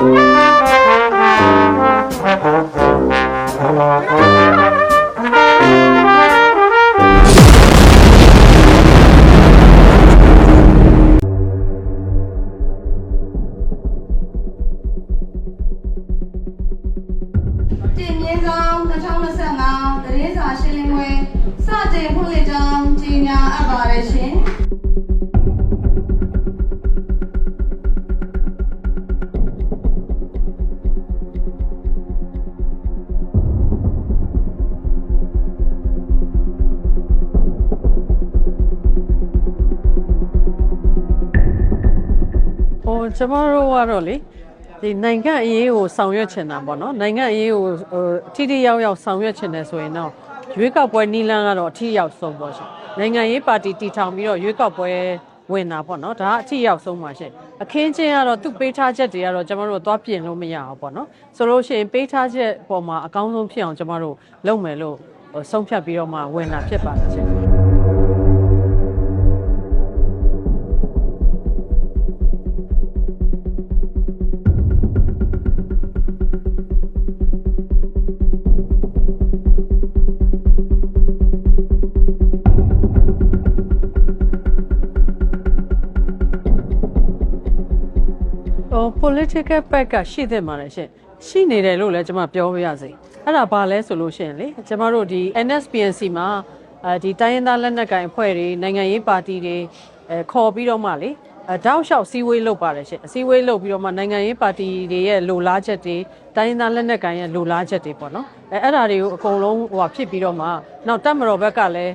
တင်မြင့်ဆောင်2025တရင်းစာရှင်းလင်းပွဲစတင်ဖွင့်လှစ်ကြောင်းကြီးညာအပ်ပါတယ်ရှင် ကျမတို့ကတော့လေဒီနိုင်ငံအရေးကိုဆောင်ရွက်ချင်တာပေါ့နော်နိုင်ငံအရေးကိုဟိုအထီးထီးရောက်ရောက်ဆောင်ရွက်ချင်တယ်ဆိုရင်တော့ရွေးကောက်ပွဲနီလန်းကတော့အထီးရောက်ဆုံးပေါ့ရှင်နိုင်ငံရေးပါတီတည်ထောင်ပြီးတော့ရွေးကောက်ပွဲဝင်တာပေါ့နော်ဒါကအထီးရောက်ဆုံးပါရှင်အခင်းချင်းကတော့သူ့ပေးထားချက်တွေကတော့ကျမတို့သွားပြင်လို့မရအောင်ပေါ့နော်ဆိုလို့ရှိရင်ပေးထားချက်ပေါ်မှာအကောင်းဆုံးဖြစ်အောင်ကျမတို့လုပ်မယ်လို့ဟိုဆုံးဖြတ်ပြီးတော့မှဝင်တာဖြစ်ပါတယ်ရှင် political pack ကရှိသင့်ပါတယ်ရှင်ရှိနေတယ်လို့လည်းကျွန်မပြောပြရစေအဲ့ဒါဘာလဲဆိုလို့ရှိရင်လေကျွန်မတို့ဒီ NSPNC မှာအဲဒီတိုင်းရင်းသားလက်နက်ကိုင်အဖွဲ့တွေနိုင်ငံရေးပါတီတွေအဲခေါ်ပြီးတော့မှလေအဲတောက်လျှောက်စီဝေးလုပ်ပါတယ်ရှင်အစည်းအဝေးလုပ်ပြီးတော့မှနိုင်ငံရေးပါတီတွေရဲ့လိုလားချက်တွေတိုင်းရင်းသားလက်နက်ကိုင်ရဲ့လိုလားချက်တွေပေါ့နော်အဲအဲ့ဒါတွေကိုအကုန်လုံးဟိုဟာဖြစ်ပြီးတော့မှနောက်တက်မတော်ဘက်ကလည်း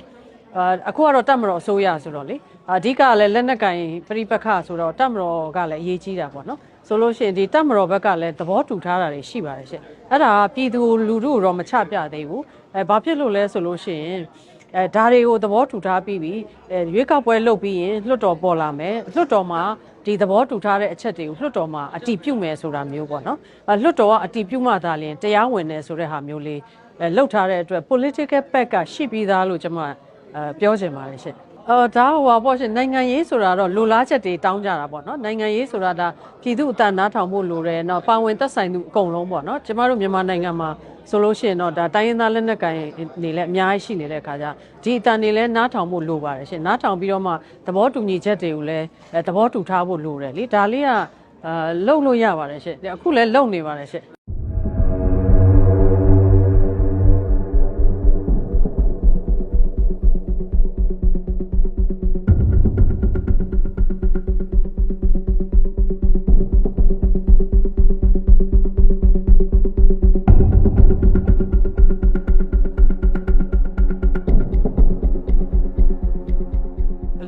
အာအခုကတော့တက်မတော်အစိုးရဆိုတော့လေအဓိကကလည်းလက်နက်ကင်ပြိပခဆိုတော့တက်မတော်ကလည်းအရေးကြီးတာပေါ့နော်ဆိုလို့ရှိရင်ဒီတက်မတော်ဘက်ကလည်းသဘောတူထားတာတွေရှိပါတယ်ရှင့်အဲ့ဒါကပြည်သူလူထုကိုတော့မချပြသေးဘူးအဲဘာဖြစ်လို့လဲဆိုလို့ရှိရင်အဲဒါတွေကိုသဘောတူထားပြီးပြီအဲရွေးကောက်ပွဲလုပ်ပြီးရင်လွှတ်တော်ပေါ်လာမယ်လွှတ်တော်မှာဒီသဘောတူထားတဲ့အချက်တွေကိုလွှတ်တော်မှာအတည်ပြုမယ်ဆိုတာမျိုးပေါ့နော်အဲလွှတ်တော်ကအတည်ပြုမှသာလျှင်တရားဝင်တယ်ဆိုတဲ့ဟာမျိုးလေးအဲလှုပ်ထားတဲ့အတွက် political pack ကရှိပြီးသားလို့ကျွန်မ အဲပြောချင်ပါတယ်ရှင်အော်ဒါဟိုပါပေါ့ရှင်နိုင်ငံရေးဆိုတာတော့လူလားချက်တွေတောင်းကြတာပေါ့နော်နိုင်ငံရေးဆိုတာဒါပြည်သူအတန်နားထောင်ဖို့လိုတယ်နော်ပါဝင်သက်ဆိုင်သူအကုန်လုံးပေါ့နော်ကျမတို့မြန်မာနိုင်ငံမှာဆိုလို့ရှိရင်တော့ဒါတိုင်းရင်းသားလက်နက်ကိုင်နေလဲအများကြီးရှိနေတဲ့အခါကျဒီအတန်နေလဲနားထောင်ဖို့လိုပါတယ်ရှင်နားထောင်ပြီးတော့မှသဘောတူညီချက်တွေကိုလည်းသဘောတူထားဖို့လိုတယ်လေဒါလေးကအာလုံလို့ရပါတယ်ရှင်အခုလည်းလုံနေပါတယ်ရှင်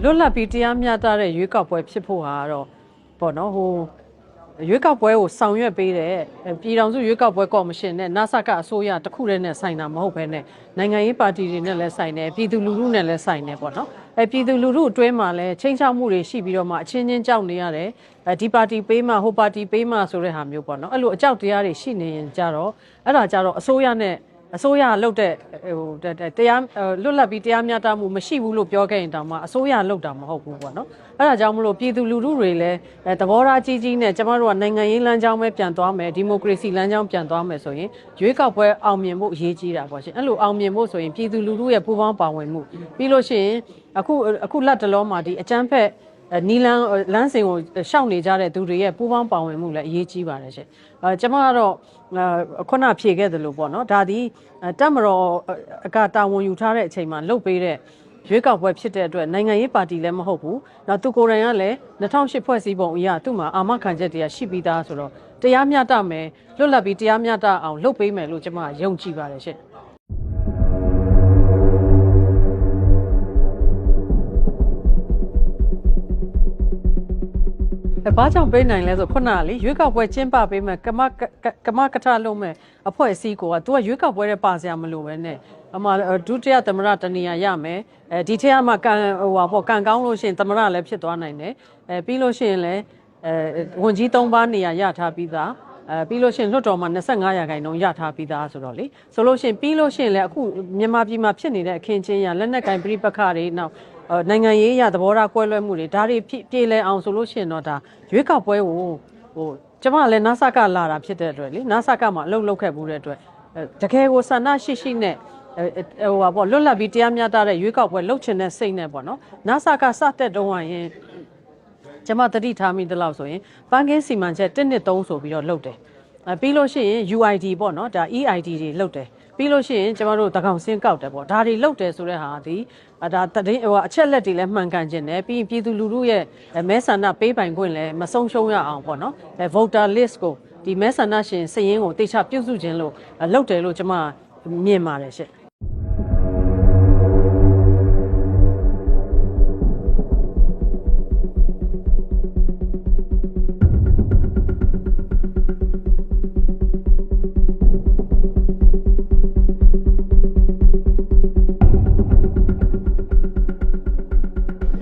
လွတ်လပ်ပြီးတရားမျှတတဲ့ရွေးကောက်ပွဲဖြစ်ဖို့ဟာတော့ပေါ့နော်ဟိုရွေးကောက်ပွဲကိုဆောင်ရွက်ပေးတဲ့အဲပြည်ထောင်စုရွေးကောက်ပွဲကော်မရှင်နဲ့ NASA ကအစိုးရတစ်ခုတည်းနဲ့ဆိုင်တာမဟုတ်ဘဲနဲ့နိုင်ငံရေးပါတီတွေနဲ့လည်းဆိုင်တယ်ပြည်သူလူထုနဲ့လည်းဆိုင်တယ်ပေါ့နော်အဲပြည်သူလူထုအတွင်းမှာလည်းချိန်ချောက်မှုတွေရှိပြီးတော့မှအချင်းချင်းကြောက်နေရတယ်အဲဒီပါတီပေးမှဟိုပါတီပေးမှဆိုတဲ့ဟာမျိုးပေါ့နော်အဲ့လိုအကြောက်တရားတွေရှိနေရင်ကြတော့အဲ့ဒါကြတော့အစိုးရနဲ့ အစိုးရလုတ်တဲ့ဟိုတရားလွတ်လပ်ပြီးတရားမျှတမှုမရှိဘူးလို့ပြောခဲ့ရင်တောင်မှအစိုးရလုတ်တာမဟုတ်ဘူးပေါ့နော်အဲ့ဒါကြောင့်မလို့ပြည်သူလူထုတွေလည်းသဘောထားကြီးကြီးနဲ့ကျမတို့ကနိုင်ငံရေးလမ်းကြောင်းပဲပြန်သွားမယ်ဒီမိုကရေစီလမ်းကြောင်းပြန်သွားမယ်ဆိုရင်ရွေးကောက်ပွဲအောင်မြင်ဖို့အရေးကြီးတာပေါ့ရှင်အဲ့လိုအောင်မြင်ဖို့ဆိုရင်ပြည်သူလူထုရဲ့ပူးပေါင်းပါဝင်မှုပြီးလို့ရှိရင်အခုအခုလက်တလုံးမှာဒီအကြမ်းဖက်အဲ နီလန်းလမ်းစဉ်ကိုရှောက်နေကြတဲ့သူတွေရဲ့ပူးပေါင်းပါဝင်မှုလည်းအရေးကြီးပါတယ်ရှင်။အဲကျွန်မကတော့အဲခုနဖြေခဲ့သလိုပေါ့နော်ဒါဒီတက်မတော်အကတာဝန်ယူထားတဲ့အချိန်မှာလှုပ်ပေးတဲ့ရွေးကောက်ပွဲဖြစ်တဲ့အတွက်နိုင်ငံရေးပါတီလည်းမဟုတ်ဘူး။နောက်သူကိုယ်တိုင်ကလည်း2008ဖွဲ့စည်းပုံအရသူ့မှာအာမခံချက်တွေကရှိပြီးသားဆိုတော့တရားမျှတမယ်လွတ်လပ်ပြီးတရားမျှတအောင်လှုပ်ပေးမယ်လို့ကျွန်မယုံကြည်ပါတယ်ရှင်။ ဘာကြောင့်ပေးနိုင်လဲဆိုခုနကလေရွေးကောက်ပွဲကျင်းပပေးမယ်ကမကကမကထလုံးမဲ့အဖွဲ့အစည်းကိုက तू ကရွေးကောက်ပွဲတဲ့ပါစရာမလိုပဲနဲ့အမဒုတိယသမရတနေရရမယ်အဲဒီထက်မှကန်ဟိုပါပေါ့ကန်ကောင်းလို့ရှိရင်သမရလည်းဖြစ်သွားနိုင်တယ်အဲပြီးလို့ရှိရင်လည်းအဲဝန်ကြီး၃ပါးနေရာရထားပြီးသား အဲပြီးလို့ရှိရင်လွှတ်တော်မှာ25ရာခိုင်နှုန်းရထားပြီးသားဆိုတော့လေဆိုလို့ရှိရင်ပြီးလို့ရှိရင်လည်းအခုမြန်မာပြည်မှာဖြစ်နေတဲ့အခင်းချင်းရလက်နက်ကင်ပြိပခတွေနောက်အဲနိုင်ငံရေးအရသဘောထားကွဲလွဲမှုတွေဒါတွေဖြစ်ပြေလဲအောင်ဆိုလို့ရှိရင်တော့ဒါရွေးကောက်ပွဲကိုဟိုကျမကလည်းနာဆာကလာတာဖြစ်တဲ့အတွက်လေနာဆာကမှာအလုပ်လုပ်ခဲ့မှုတဲ့အတွက်အဲတကယ်ကိုဆန္ဒရှိရှိနဲ့အဲဟိုပါပေါ့လွတ်လပ်ပြီးတရားမျှတတဲ့ရွေးကောက်ပွဲလုပ်ချင်တဲ့စိတ်နဲ့ပေါ့နော်နာဆာကစတဲ့တုန်းကရင် ကျမတတိထားမိသလောက်ဆိုရင်ပန်းကင်းစီမံချက်1နှစ်3ဆိုပြီးတော့လုပ်တယ်အဲပြီးလို့ရှိရင် UID ပေါ့နော်ဒါ EID တွေလုပ်တယ်ပြီးလို့ရှိရင်ကျမတို့တကောင်စင်းကောက်တယ်ပေါ့ဒါတွေလုပ်တယ်ဆိုတဲ့ဟာဒီအဲဒါတည်ဟိုအချက်လက်တွေလည်းမှန်ကန်ခြင်းတယ်ပြီးရင်ပြည်သူလူထုရဲ့အဲမဲဆန္ဒပေးပိုင်ခွင့်လည်းမဆုံးရှုံးရအောင်ပေါ့နော်အဲ voter list ကိုဒီမဲဆန္ဒရှင်စည်ရင်းကိုတေချာပြုစုခြင်းလို့အဲလုပ်တယ်လို့ကျမမြင်ပါတယ်ရှင့်။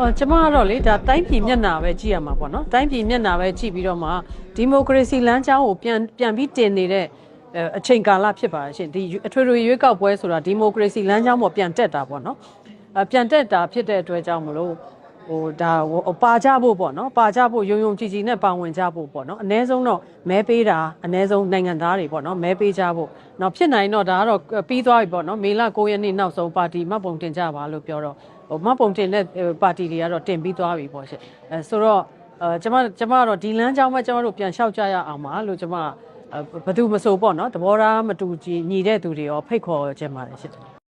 အော်ကျမကတော့လေဒါတိုင်းပြည်မျက်နှာပဲကြည့်ရမှာပေါ့နော်။တိုင်းပြည်မျက်နှာပဲကြည့်ပြီးတော့မှဒီမိုကရေစီလမ်းကြောင်းကိုပြန်ပြန်ပြီးတင်နေတဲ့အဲအချိန်ကာလဖြစ်ပါရှင်။ဒီအထွေထွေရွေးကောက်ပွဲဆိုတာဒီမိုကရေစီလမ်းကြောင်းပေါ်ပြန်တက်တာပေါ့နော်။အပြန်တက်တာဖြစ်တဲ့အတွက်ကြောင့်မလို့ဟိုဒါဟိုပါကြဖို့ပေါ့နော်ပါကြဖို့ယုံယုံကြည်ကြည်နဲ့ပါဝင်ကြဖို့ပေါ့နော်အ ਨੇ ဆုံးတော့မဲပေးတာအ ਨੇ ဆုံးနိုင်ငံသားတွေပေါ့နော်မဲပေးကြဖို့နောက်ဖြစ်နိုင်တော့ဒါကတော့ပြီးသွားပြီပေါ့နော်မေလ9ရက်နေ့နောက်ဆုံးပါတီမှတ်ပုံတင်ကြပါလို့ပြောတော့ ဟိုမှတ်ပုံတင်တဲ့ပါတီတွေကတော့တင်ပြီးသွားပြီပေါ့ရှင့်အဲဆိုတော့အဲကျမကျမကတော့ဒီလမ်းကြောင်းမှာကျမတို့ပြန်လျှောက်ကြရအောင်ပါလို့ကျမဘယ်သူမဆိုပေါ့နော်သဘောထားမတူညီတဲ့သူတွေရောဖိတ်ခေါ်ခြင်းပါတယ်ရှင့်